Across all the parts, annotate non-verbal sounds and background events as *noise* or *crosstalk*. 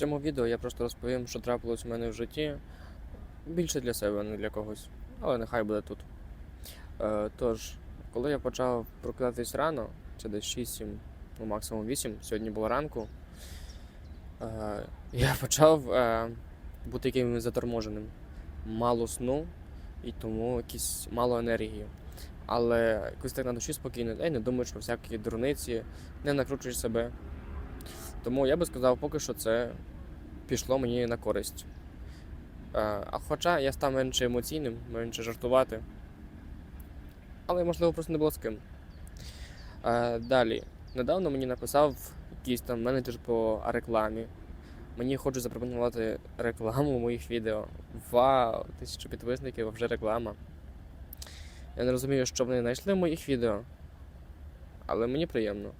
цьому відео я просто розповім, що трапилось у мене в житті. Більше для себе, а не для когось. Але нехай буде тут. Е, тож, коли я почав прокидатись рано, це десь 6-7, ну максимум 8, сьогодні було ранку, е, я *laughs* почав е, бути якимось заторможеним. Мало сну і тому якісь мало енергії. Але якось так на душі спокійно, ей, не думаєш про всякі дурниці, не накручуєш себе. Тому я би сказав, поки що це пішло мені на користь. Е, А хоча я став менше емоційним, менше жартувати. Але можливо просто не було з ким. Е, Далі. Недавно мені написав якийсь там менеджер по рекламі. Мені хочуть запропонувати рекламу моїх відео. Вау! Тисячу підписників, а вже реклама. Я не розумію, що вони знайшли в моїх відео, але мені приємно.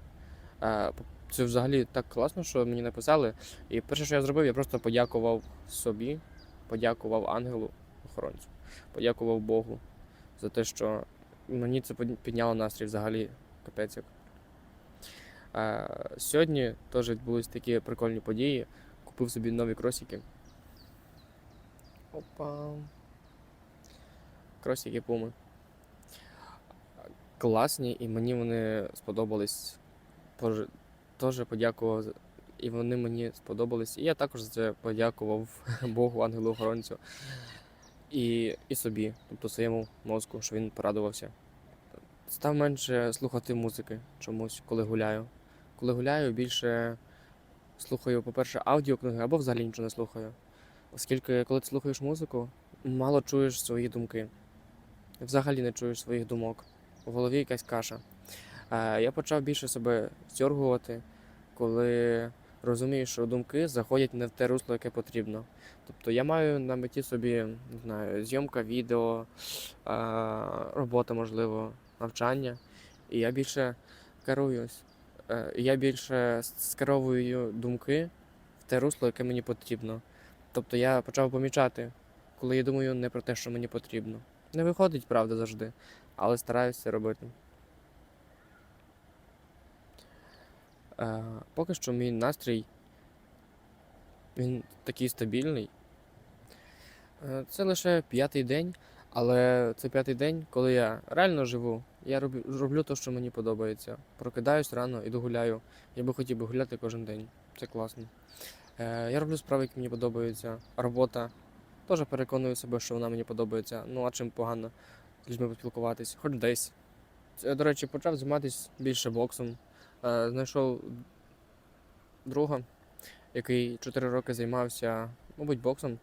Це взагалі так класно, що мені написали. І перше, що я зробив, я просто подякував собі, подякував ангелу охоронцю, подякував Богу за те, що мені це підняло настрій взагалі капець. як. Е, Сьогодні теж відбулись такі прикольні події. Купив собі нові кросики. Опа. Кросики Пуми. Класні, і мені вони сподобались. Теж подякував, і вони мені сподобались. І я також за це подякував *laughs* Богу, ангелу охоронцю і, і собі, тобто своєму мозку, що він порадувався. Став менше слухати музики чомусь, коли гуляю. Коли гуляю, більше слухаю, по-перше, аудіокниги або взагалі нічого не слухаю. Оскільки, коли ти слухаєш музику, мало чуєш свої думки. Взагалі не чуєш своїх думок. У голові якась каша. Я почав більше себе стягувати, коли розумію, що думки заходять не в те русло, яке потрібно. Тобто я маю на меті собі, не знаю, зйомка відео, робота, можливо, навчання. І я більше керуюсь. Е, Я більше скеровую думки в те русло, яке мені потрібно. Тобто я почав помічати, коли я думаю не про те, що мені потрібно. Не виходить, правда, завжди, але стараюся робити. Е, поки що мій настрій він такий стабільний. Е, Це лише п'ятий день, але це п'ятий день, коли я реально живу. Я роблю, роблю те, що мені подобається. Прокидаюсь рано, іду гуляю. Я би хотів би гуляти кожен день. Це класно. Е, Я роблю справи, які мені подобаються. Робота. Теж переконую себе, що вона мені подобається. Ну а чим погано з людьми поспілкуватись, хоч десь. Це, До речі, почав займатися більше боксом. Е, Знайшов друга, який 4 роки займався, мабуть, боксом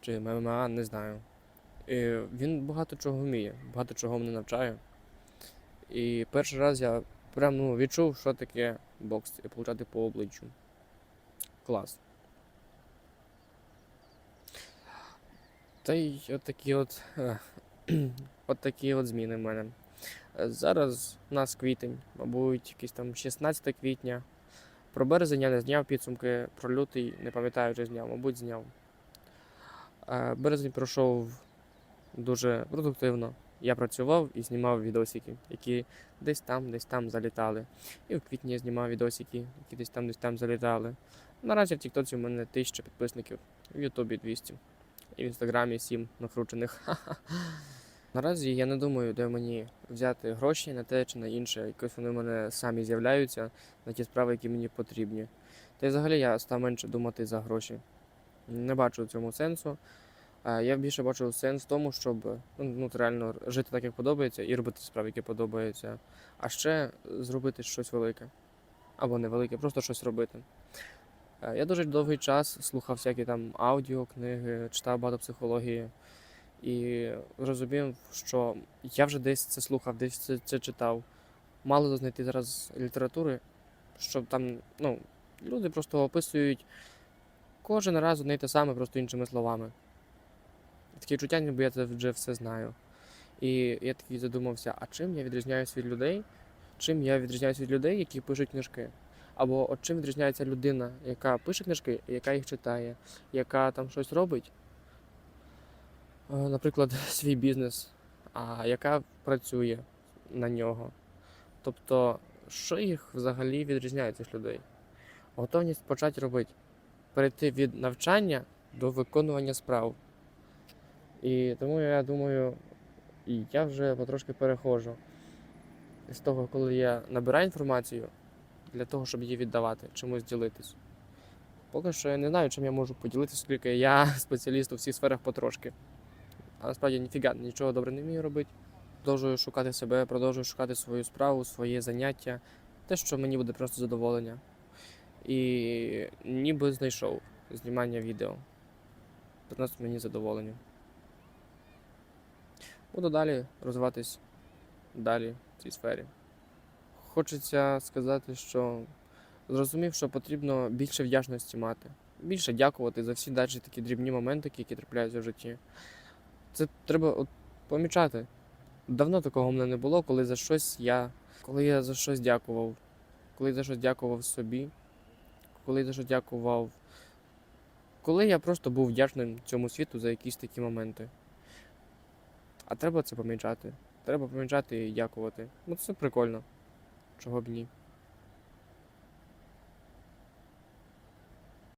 чи ММА, не знаю. І він багато чого вміє, багато чого мене навчає. І перший раз я прям ну, відчув, що таке бокс і получати по обличчю. Клас. Та й от такі от, е, *clears throat* от такі от зміни в мене. Зараз у нас квітень, мабуть, якийсь там 16 квітня. Про березень я не зняв підсумки, про лютий не пам'ятаю, чи зняв, мабуть, зняв. Е, Березень пройшов дуже продуктивно. Я працював і знімав відосики, які десь там, десь там залітали. І в квітні я знімав відосики, які десь там, десь там залітали. Наразі в Тіктоці у мене 1000 підписників, в Ютубі 200, і в Інстаграмі 7 накручених. *laughs* Наразі я не думаю, де мені взяти гроші на те чи на інше. Якось вони в мене самі з'являються на ті справи, які мені потрібні. Та й взагалі я став менше думати за гроші. Не бачу в цьому сенсу. Я більше бачу сенс в тому, щоб ну, ну, реально жити так, як подобається, і робити справи, які подобаються. А ще зробити щось велике. Або не велике, просто щось робити. Е, Я дуже довгий час слухав всякі там аудіо, книги, читав багато психології. І розумів, що я вже десь це слухав, десь це, це читав. Мало знайти зараз літератури, щоб там, ну, люди просто описують кожен раз одне й те саме, просто іншими словами. Таке відчуття, ніби я це вже все знаю. І я такий задумався, а чим я відрізняюсь від людей? Чим я відрізняюсь від людей, які пишуть книжки? Або от чим відрізняється людина, яка пише книжки, яка їх читає, яка там щось робить, наприклад, *laughs* свій бізнес, а яка працює на нього. Тобто, що їх взагалі відрізняє цих людей? Готовність почати робити. перейти від навчання до виконування справ. І тому я думаю, я вже потрошки переходжу з того, коли я набираю інформацію для того, щоб її віддавати, чомусь ділитись. Поки що я не знаю, чим я можу поділитися, оскільки я *laughs* спеціаліст у всіх сферах потрошки. А насправді ніфіга нічого добре не вмію робити. Продовжую шукати себе, продовжую шукати свою справу, своє заняття, те, що мені буде просто задоволення. І ніби знайшов знімання відео. Приносить мені задоволення. Буду далі розвиватись далі в цій сфері. Хочеться сказати, що зрозумів, що потрібно більше вдячності мати, більше дякувати за всі навіть такі дрібні моменти, які трапляються в житті. Це треба от, помічати. Давно такого в мене не було, коли за щось я, коли я за щось дякував, коли я за щось дякував собі, коли я за щось дякував, коли я просто був вдячним цьому світу за якісь такі моменти. А треба це помічати. Треба помічати і дякувати. Ну це прикольно. Чого б ні.